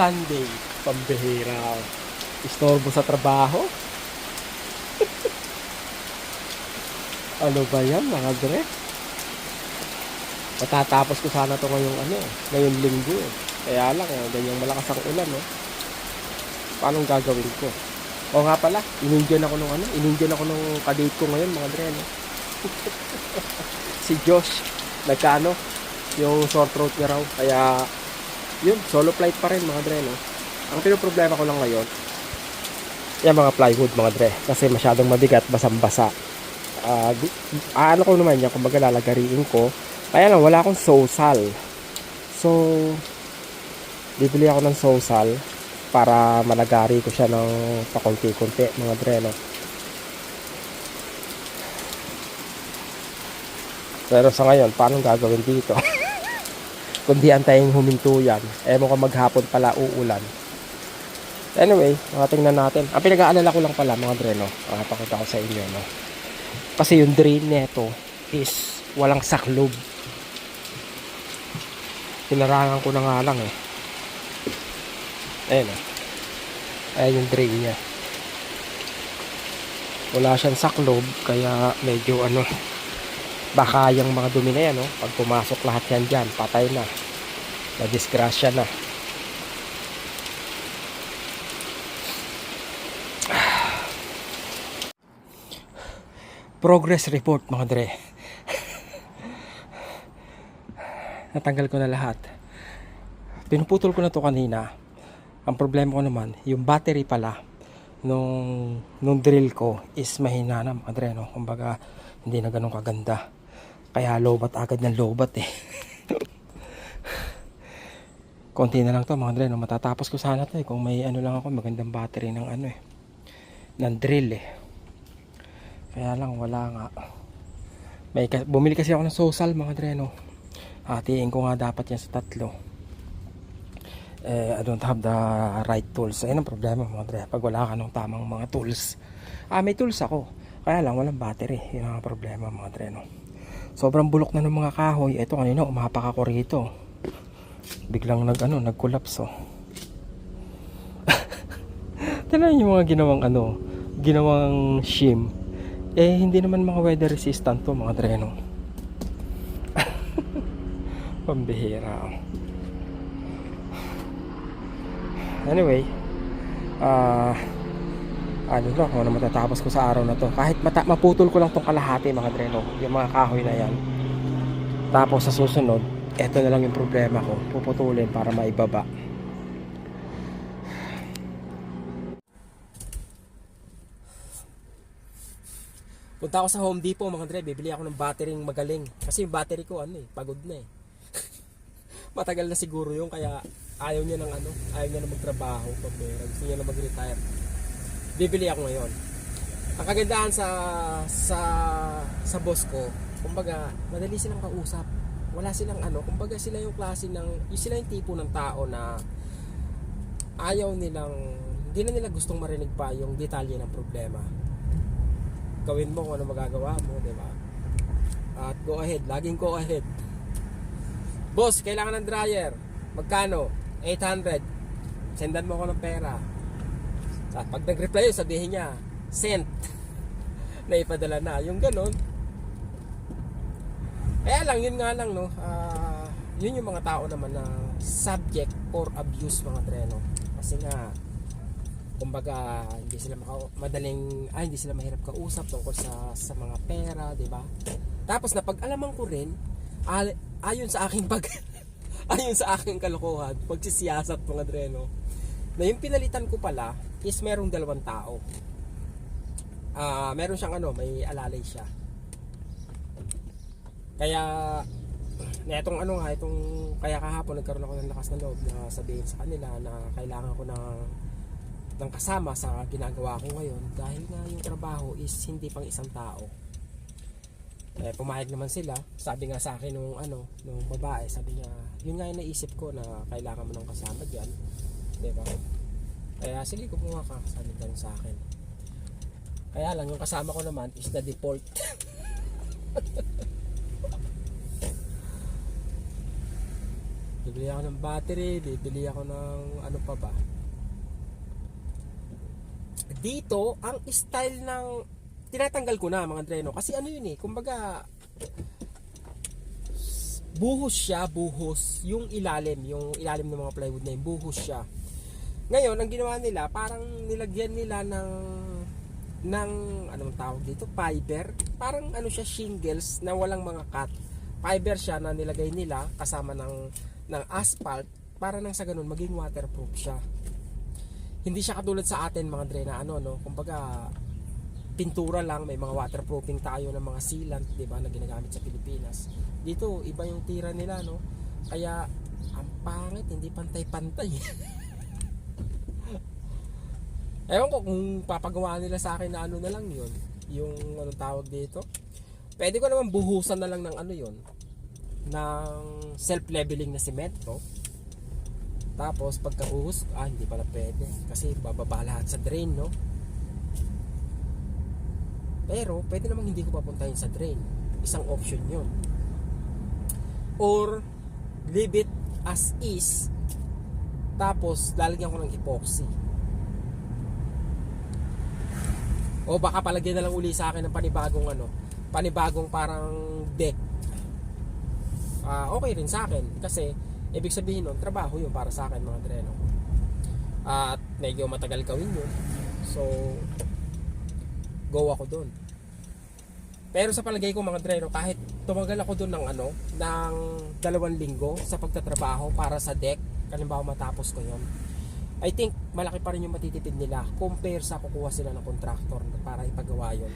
Sunday. Pambihira. Istorbo sa trabaho. ano ba yan mga dre? Matatapos ko sana to ngayong ano, ngayong linggo. eh. Kaya lang, eh, ganyang malakas ang ulan, no? Paano gagawin ko? O nga pala, inindian ako nung ano, inindian ako nung kadate ko ngayon, mga dre, no? si Josh, nagkaano, yung sore throat niya raw. Kaya, yun, solo flight pa rin, mga dre, no? Ang pinoproblema ko lang ngayon, yung mga plywood, mga dre, kasi masyadong mabigat, basang-basa. Ah, ano ko naman yan, kumbaga lalagariin ko. Kaya lang, wala akong sosal. So, bibili ako ng sosal para malagari ko siya ng pakunti-kunti, mga dre, no? Pero sa ngayon, paano gagawin dito? Kundi antayin huminto yan. Eh mo maghapon pala uulan. Anyway, mga natin. Ang pinag-aalala ko lang pala mga. Uh, pakita ko sa inyo. No? Kasi yung drain neto is walang saklob. Pinarangan ko na nga lang eh. Ayan oh. Ayan yung drain niya. Wala siyang saklob kaya medyo ano baka yung mga dumi na yan, no? pag pumasok lahat yan dyan, patay na. Na-disgrasya na. Progress report mga dre. Natanggal ko na lahat. Pinuputol ko na to kanina. Ang problema ko naman, yung battery pala nung, nung drill ko is mahina na mga dre. No? Kumbaga, hindi na ganun kaganda. Kaya lobat agad ng lobat eh. Konti na lang to mga dre. No? Matatapos ko sana to eh. Kung may ano lang ako, magandang battery ng ano eh. Ng drill eh. Kaya lang wala nga. May, bumili kasi ako ng social mga dre. No? Hatiin ko nga dapat yan sa tatlo. Eh, I don't have the right tools. Ayun ang problema mga dre. Pag wala ka ng tamang mga tools. Ah, may tools ako. Kaya lang walang battery. Yun ang problema mga dre. No? Sobrang bulok na ng mga kahoy. Ito kanina umapak ako rito. Biglang nag ano, nag-collapse oh. Tignan yung mga ginawang ano, ginawang shim. Eh hindi naman mga weather resistant to mga dreno. Pambihira. oh. Anyway, ah ano to, kung ano matatapos ko sa araw na to. Kahit mata maputol ko lang tong kalahati mga dreno, yung mga kahoy na yan. Tapos sa susunod, eto na lang yung problema ko. Puputulin para maibaba. Punta ako sa Home Depot mga dre, bibili ako ng battery magaling. Kasi yung battery ko ano eh, pagod na eh. Matagal na siguro yung kaya ayaw niya ng ano, ayaw niya na magtrabaho pag gusto niya na mag-retire. Bibili ako ngayon. Ang kagandahan sa sa sa boss ko, kumbaga, madali silang kausap. Wala silang ano, kumbaga sila yung klase ng, yung sila yung tipo ng tao na ayaw nilang, hindi na nila gustong marinig pa yung detalye ng problema. Gawin mo kung ano magagawa mo, di ba? At go ahead, laging go ahead. Boss, kailangan ng dryer. Magkano? 800. Sendan mo ako ng pera. At pag nag-reply yun, sabihin niya, sent. Naipadala na. Yung ganon. Kaya lang, yun nga lang, no. ah, yun yung mga tao naman na subject or abuse mga treno. Kasi nga, kumbaga, hindi sila maka, madaling, ay, hindi sila mahirap kausap tungkol sa, sa mga pera, di ba? Tapos, napag-alaman ko rin, al- ayon sa aking pag, ayon sa aking kalokohan, pagsisiyasat mga dreno, na yung pinalitan ko pala is merong dalawang tao. Ah, meron siyang ano, may alalay siya. Kaya na itong ano nga, itong kaya kahapon nagkaroon ako ng lakas ng loob na sabihin sa kanila na kailangan ko ng ng kasama sa ginagawa ko ngayon dahil nga yung trabaho is hindi pang isang tao. Eh, pumayag naman sila. Sabi nga sa akin nung ano, nung babae, sabi niya, yun nga yung naisip ko na kailangan mo ng kasama diyan. 'Di ba? Kaya sige, kumuha ka, sabi ganun sa akin. Kaya lang, yung kasama ko naman is the default. Bibili ako ng battery, bibili ako ng ano pa ba. Dito, ang style ng tinatanggal ko na mga dreno kasi ano yun eh, kumbaga buhos siya, buhos yung ilalim, yung ilalim ng mga plywood na yun, buhos siya. Ngayon, ang ginawa nila, parang nilagyan nila ng ng anong tawag dito, fiber. Parang ano siya, shingles na walang mga cut. Fiber siya na nilagay nila kasama ng ng asphalt para nang sa ganun maging waterproof siya. Hindi siya katulad sa atin mga dre na ano no, kumbaga pintura lang, may mga waterproofing tayo ng mga sealant, 'di ba, na ginagamit sa Pilipinas. Dito iba yung tira nila no. Kaya ang pangit, hindi pantay-pantay. Ewan ko kung papagawa nila sa akin na ano na lang yun. Yung anong tawag dito. Pwede ko naman buhusan na lang ng ano yun. Ng self-leveling na semento. Tapos pagka-uhos, ah hindi pala pwede. Kasi bababa lahat sa drain, no? Pero pwede namang hindi ko papuntahin sa drain. Isang option yun. Or leave it as is. Tapos lalagyan ko ng epoxy. O baka palagyan na lang uli sa akin ng panibagong ano, panibagong parang deck. Ah, okay rin sa akin kasi ibig sabihin nun, trabaho yun para sa akin mga dreno. At medyo matagal gawin yun. So, go ako doon. Pero sa palagay ko mga dreno, kahit tumagal ako doon ng ano, ng dalawang linggo sa pagtatrabaho para sa deck, kalimbawa matapos ko yun, I think malaki pa rin yung matitipid nila compare sa kukuha sila ng contractor para ipagawa yun.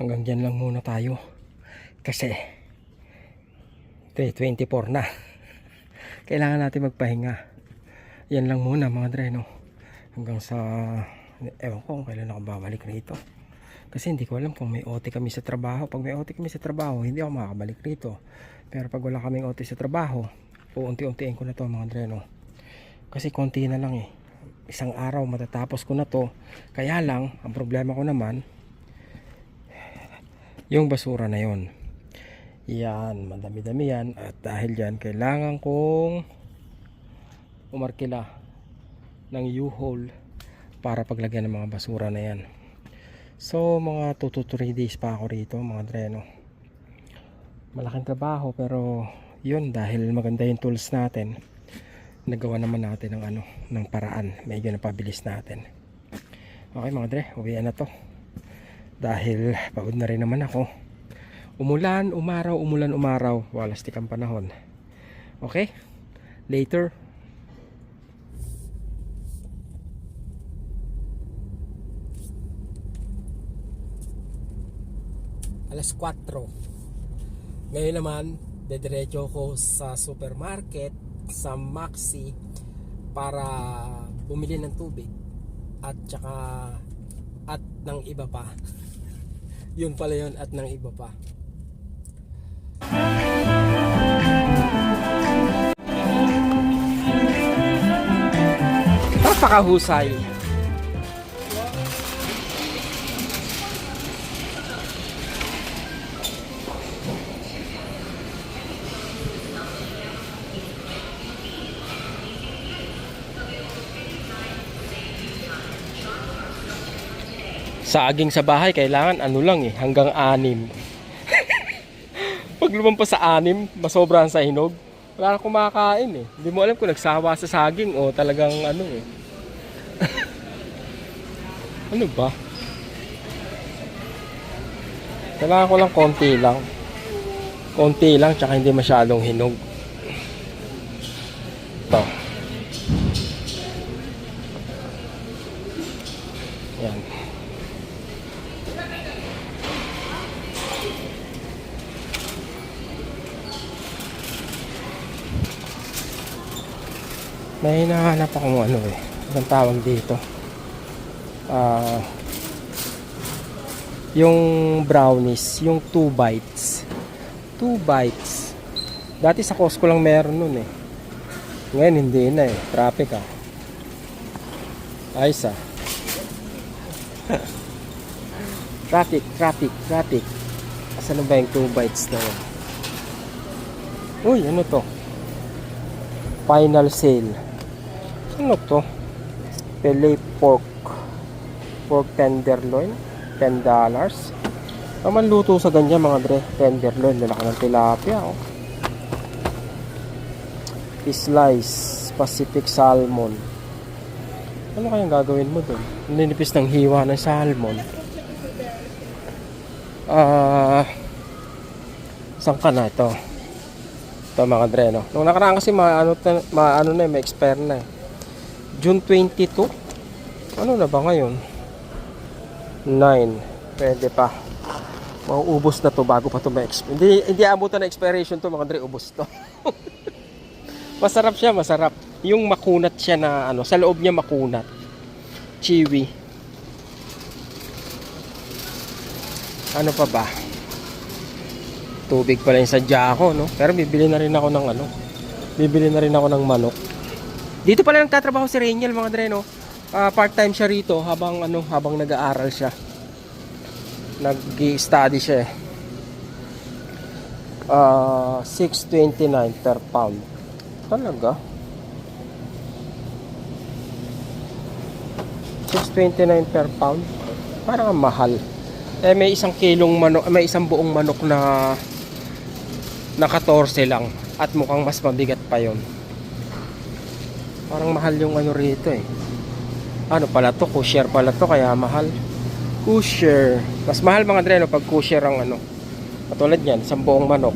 Hanggang dyan lang muna tayo. Kasi 3.24 na. Kailangan natin magpahinga. Yan lang muna mga dreno. Hanggang sa ewan ko kung kailan ako babalik rito. Kasi hindi ko alam kung may OT kami sa trabaho. Pag may OT kami sa trabaho, hindi ako makakabalik rito. Pero pag wala kaming OT sa trabaho, uunti-untiin ko na to mga dreno. Kasi konti na lang eh. Isang araw matatapos ko na to. Kaya lang, ang problema ko naman, yung basura na yon. Yan, madami-dami yan. At dahil dyan, kailangan kong umarkila ng U-Haul para paglagyan ng mga basura na yan. So, mga 2 to 3 days pa ako rito, mga dreno. Malaking trabaho, pero yun, dahil maganda yung tools natin, nagawa naman natin ng ano, ng paraan. Medyo napabilis natin. Okay mga dre, uwian na to dahil pagod na rin naman ako. Umulan, umaraw, umulan, umaraw. Walastik ang panahon. Okay? Later. Alas 4 ngayon naman dediretso ko sa supermarket sa Maxi para bumili ng tubig. At saka at ng iba pa yun pala yun at ng iba pa. Napakahusay saging sa bahay kailangan ano lang eh hanggang anim. Pag lumampas sa anim masobrahan sa hinog. Wala na kumakain eh. Hindi mo alam kung nagsawa sa saging o talagang ano eh. Ano ba? Kailangan ko lang konti lang. Konti lang tsaka hindi masyadong hinog. Ito. Yan. May hinahanap akong ano eh. Anong tawag dito? Ah... yung brownies, yung 2 bites. 2 bites. Dati sa Costco lang meron nun eh. Ngayon hindi na eh. Traffic ah. Ayos ah. traffic, traffic, traffic. Asan ba yung 2 bites na yun? Uy, ano to? Final sale. Ano to? Filet pork. Pork tenderloin. $10. Naman luto sa ganyan mga dre. Tenderloin. Lalaki ng tilapia. Oh. Slice. Pacific salmon. Ano kayang gagawin mo dun? Ninipis ng hiwa ng salmon. Ah... saan ka na ito? Ito mga dre, no? Nung nakaraan kasi maano, maano na, eh, may expire na eh. June 22? Ano na ba ngayon? 9. Pwede pa. Mauubos na to bago pa to ma-expire. Hindi, hindi abutan na expiration to mga dre, ubos to. masarap siya, masarap. Yung makunat siya na ano, sa loob niya makunat. Chewy. Ano pa ba? Tubig pala yung sadya ko, no? Pero bibili na rin ako ng ano. Bibili na rin ako ng manok. Dito pala nagtatrabaho si Rainiel mga dre, no? Ah, part-time siya rito habang ano, habang nag-aaral siya. Nag-study siya eh. Ah, 6.29 per pound. Talaga? 6.29 per pound. Parang ang mahal. Eh may isang kilong manok, may isang buong manok na na 14 lang at mukhang mas mabigat pa yon. Parang mahal yung ano rito eh. Ano pala to? Kosher pala to kaya mahal. Kosher. Mas mahal mga dreno pag kosher ang ano. Katulad yan, isang buong manok.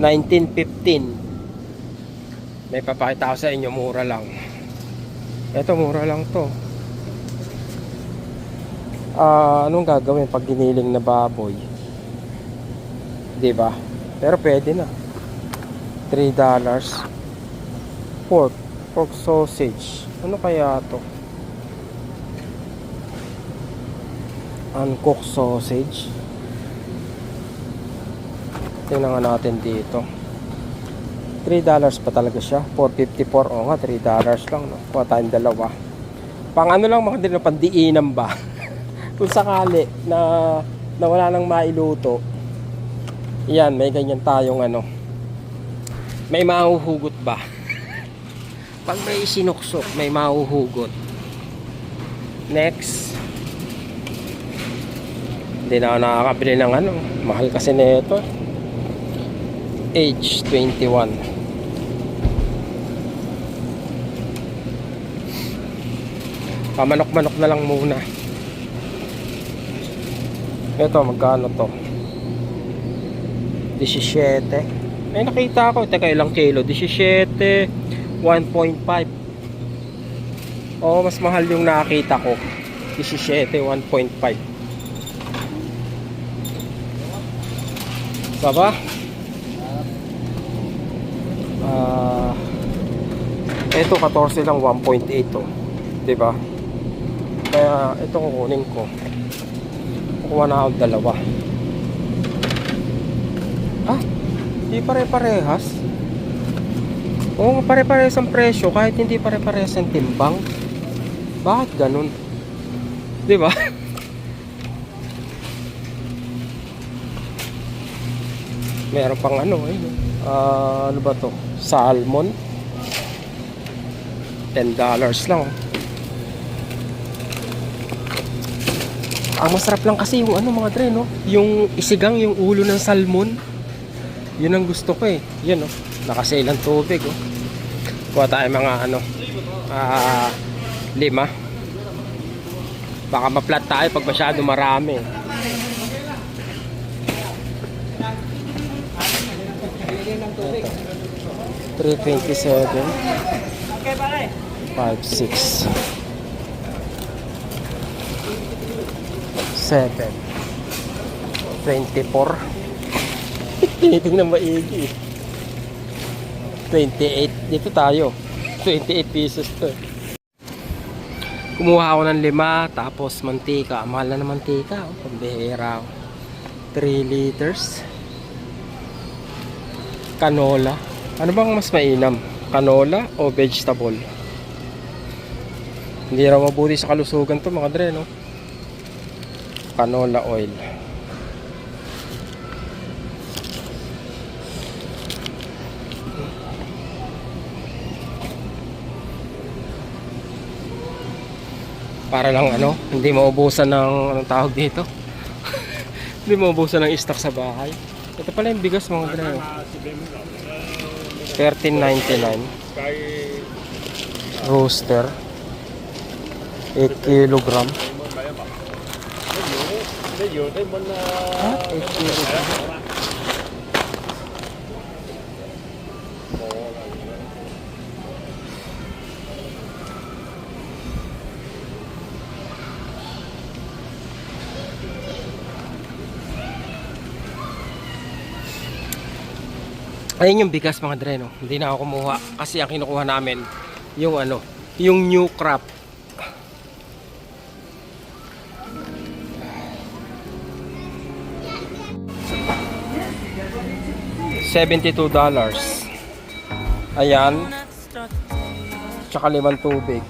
1915. May papakita ko sa inyo, mura lang. Ito, mura lang to. Ah, anong gagawin pag giniling na baboy? ba? Pero pwede na. 3 dollars. Pork, pork sausage. Ano kaya 'to? Uncooked sausage. Tingnan natin dito. 3 dollars pa talaga siya. 4.54 o nga 3 dollars lang no. Kuha tayong dalawa. Pang ano lang mga din na pandiinan ba? kung sakali na, na wala nang mailuto yan may ganyan tayong ano may mahuhugot ba pag may sinuksok may mahuhugot next hindi na ako nakakabili ng ano mahal kasi nito age 21 pamanok-manok na lang muna ito, magkano to? 17. May nakita ako. Teka, ilang kilo? 17. 1.5. Oo, mas mahal yung nakita ko. 17, 1.5. Baba? Ah... ito, 14 lang, 1.8 to. Diba? Kaya, ito kukunin ko kuha na ako dalawa ah hindi pare-parehas oo pare-parehas ang presyo kahit hindi pare-parehas ang timbang bakit ganun di ba meron pang ano eh Ah, ano ba to salmon 10 dollars lang. Ang masarap lang kasi yung ano mga dre, no? Yung isigang, yung ulo ng salmon. Yun ang gusto ko eh. Yan, no? Nakasale ang tubig, oh. Kuha tayo mga ano, ah, lima. Baka ma-flat tayo pag masyado marami. Ito. 327. Okay, pare. 5, 6. 7. 24. Tinitingnan maigi. 28. Dito tayo. 28 pesos to. Kumuha ako ng lima, tapos mantika. Mahal na mantika. Oh, pambihira. 3 liters. Canola. Ano bang mas mainam? Canola o vegetable? Hindi raw mabuti sa kalusugan to mga dre, no? Canola oil. Para lang ano, hindi maubusan ng anong tawag dito. hindi maubusan ng stock sa bahay. Ito pala yung bigas mga dre. oh. 13.99 roaster 8 kilogram Ah, 8 kilogram Ayun yung bigas mga dre, no? Hindi na ako kumuha kasi ang kinukuha namin yung ano, yung new crop. $72 dollars. Ayan. Tsaka limang tubig.